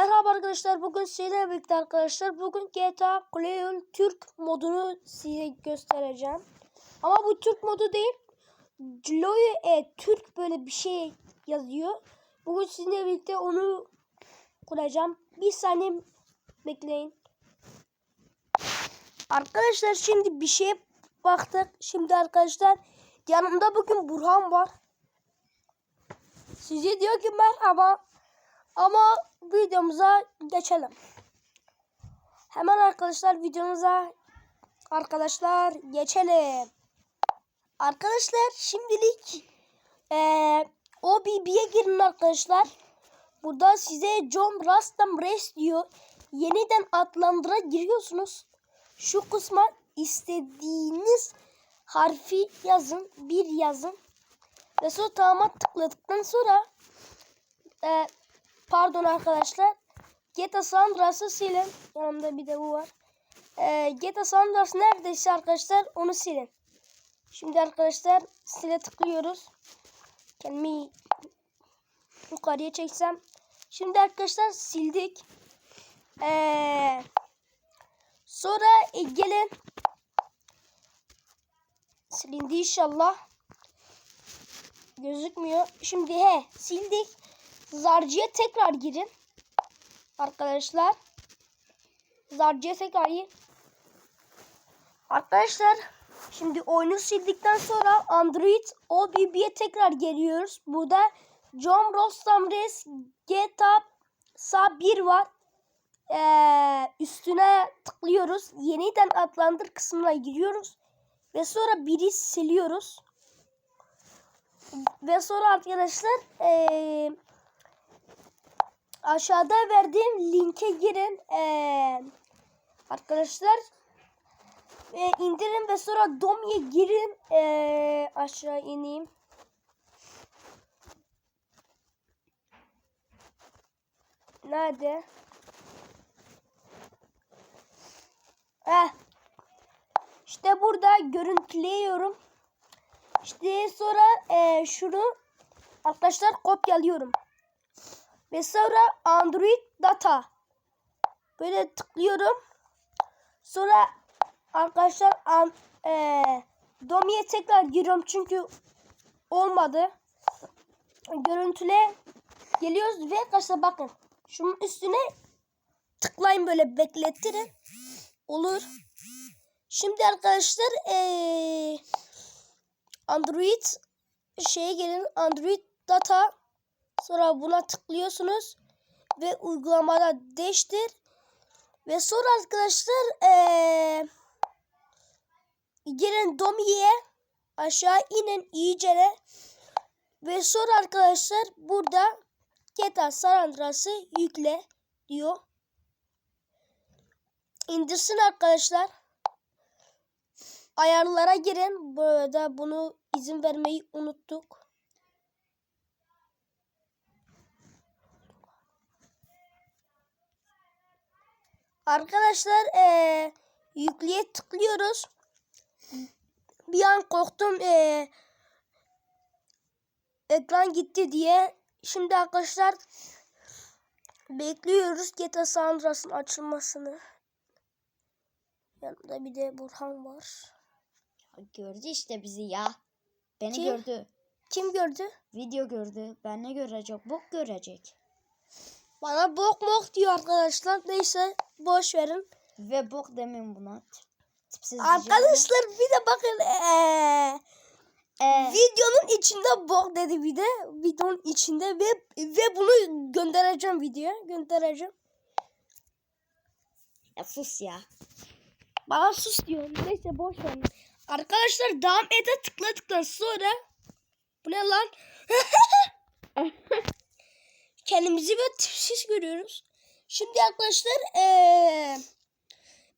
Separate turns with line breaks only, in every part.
Merhaba arkadaşlar. Bugün sizlerle birlikte arkadaşlar. Bugün GTA Cleon Türk modunu size göstereceğim. Ama bu Türk modu değil. Gloy e, Türk böyle bir şey yazıyor. Bugün sizinle birlikte onu kuracağım. Bir saniye bekleyin. Arkadaşlar şimdi bir şeye baktık. Şimdi arkadaşlar yanımda bugün Burhan var. Size diyor ki merhaba. Ama videomuza geçelim. Hemen arkadaşlar videomuza arkadaşlar geçelim. Arkadaşlar şimdilik eee OBB'ye girin arkadaşlar. Burada size John Rastam Race diyor. Yeniden adlandıra giriyorsunuz. Şu kısma istediğiniz harfi yazın. Bir yazın. Ve sonra tamam tıkladıktan sonra e, pardon arkadaşlar GTA San Andreas'ı silin. Yanımda bir de bu var. E, GTA San Andreas neredeyse arkadaşlar onu silin. Şimdi arkadaşlar sile tıklıyoruz. Kendimi yukarıya çeksem. Şimdi arkadaşlar sildik. Ee, sonra e, gelin. Silindi inşallah. Gözükmüyor. Şimdi he sildik. Zarcıya tekrar girin. Arkadaşlar. Zarcıya tekrar gir. Arkadaşlar şimdi oyunu sildikten sonra Android OBB'ye tekrar geliyoruz. Burada John Rostam Res GTA Sa 1 var. Ee, üstüne tıklıyoruz. Yeniden adlandır kısmına giriyoruz. Ve sonra biri siliyoruz. Ve sonra arkadaşlar ee, aşağıda verdiğim linke girin. Ee, arkadaşlar e, indirin ve sonra Dom'ye girin. Ee, aşağı ineyim. Nerede? Heh. İşte burada görüntüleyiyorum. İşte sonra e, şunu arkadaşlar kopyalıyorum. Ve sonra Android data. Böyle tıklıyorum. Sonra arkadaşlar an, e, Domi'ye tekrar giriyorum çünkü olmadı. Görüntüle geliyoruz ve arkadaşlar bakın. Şunun üstüne tıklayın böyle beklettirin. Olur. Şimdi arkadaşlar ee, Android şeye gelin Android data sonra buna tıklıyorsunuz ve uygulamada değiştir ve sonra arkadaşlar ee, gelin Domi'ye aşağı inin iyicene ve sonra arkadaşlar burada GTA San yükle diyor. İndirsin arkadaşlar. Ayarlara girin. Burada bunu izin vermeyi unuttuk. Arkadaşlar ee, yükleye tıklıyoruz. Bir an korktum ee, ekran gitti diye. Şimdi arkadaşlar bekliyoruz GTA San Andreas'ın açılmasını. Yanımda bir de Burhan var.
Gördü işte bizi ya. Beni
Kim?
gördü.
Kim gördü?
Video gördü. Ben ne görecek? Bok görecek.
Bana bok mok diyor arkadaşlar. Neyse boş verin.
Ve bok demeyin buna. Tip- Tipsiz
Arkadaşlar bir de bakın ee,
Ee,
videonun içinde bok dedi bir de. Videonun içinde ve ve bunu göndereceğim videoya. Göndereceğim.
ya sus ya.
Bana sus diyor. Neyse boş verin. Arkadaşlar devam ede tıkladıktan sonra bu ne lan? Kendimizi böyle tipsiz görüyoruz. Şimdi arkadaşlar eee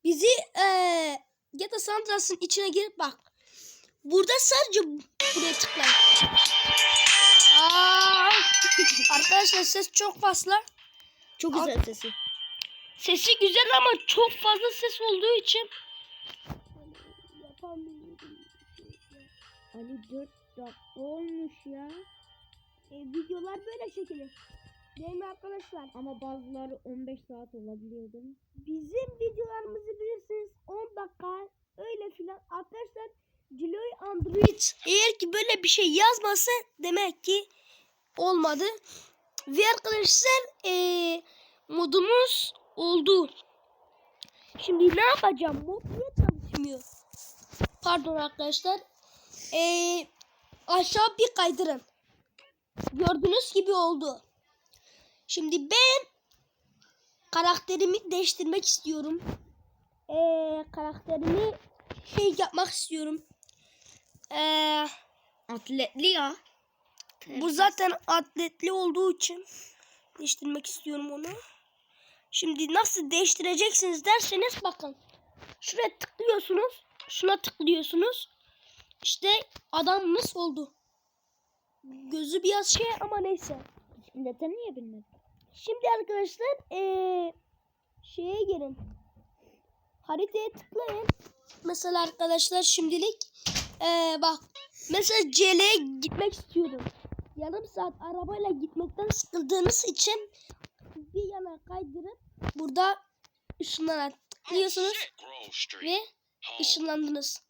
bizi eee GTA San Andreas'ın içine girip bak. Burada sadece buraya tıklayın. Aa! arkadaşlar ses çok fazla.
Çok güzel sesi.
Sesi güzel ama çok fazla ses olduğu için.
Ali 4 dakika olmuş ya.
E, videolar böyle şekilde. Değil mi arkadaşlar?
Ama bazıları 15 saat olabiliyordu.
Bizim videolarımızı bilirsiniz 10 dakika öyle filan. Arkadaşlar Giloy Android eğer ki böyle bir şey yazması demek ki olmadı. Ve arkadaşlar eee modumuz oldu. Şimdi ne yapacağım? Mod niye çalışmıyor? Pardon arkadaşlar. Eee aşağı bir kaydırın. Gördüğünüz gibi oldu. Şimdi ben karakterimi değiştirmek istiyorum. Ee, karakterimi şey yapmak istiyorum. Ee,
Atletli ya.
bu zaten atletli olduğu için değiştirmek istiyorum onu. Şimdi nasıl değiştireceksiniz derseniz bakın. Şuraya tıklıyorsunuz. Şuna tıklıyorsunuz. İşte adamımız oldu. Gözü biraz şey ama neyse.
Bisiklete niye binmedin?
Şimdi arkadaşlar eee şeye girin. Haritaya tıklayın. Mesela arkadaşlar şimdilik eee bak mesela CL'ye gitmek istiyorum. Yarım saat arabayla gitmekten sıkıldığınız için bir yana kaydırıp burada ışınlara tıklıyorsunuz ve ışınlandınız.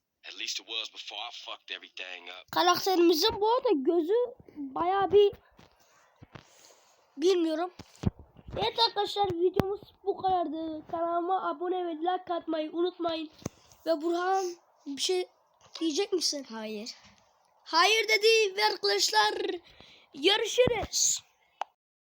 Karakterimizin bu arada gözü baya bir bilmiyorum. Evet arkadaşlar videomuz bu kadardı. Kanalıma abone ve like atmayı unutmayın. Ve Burhan bir şey diyecek misin?
Hayır.
Hayır dedi ve arkadaşlar görüşürüz.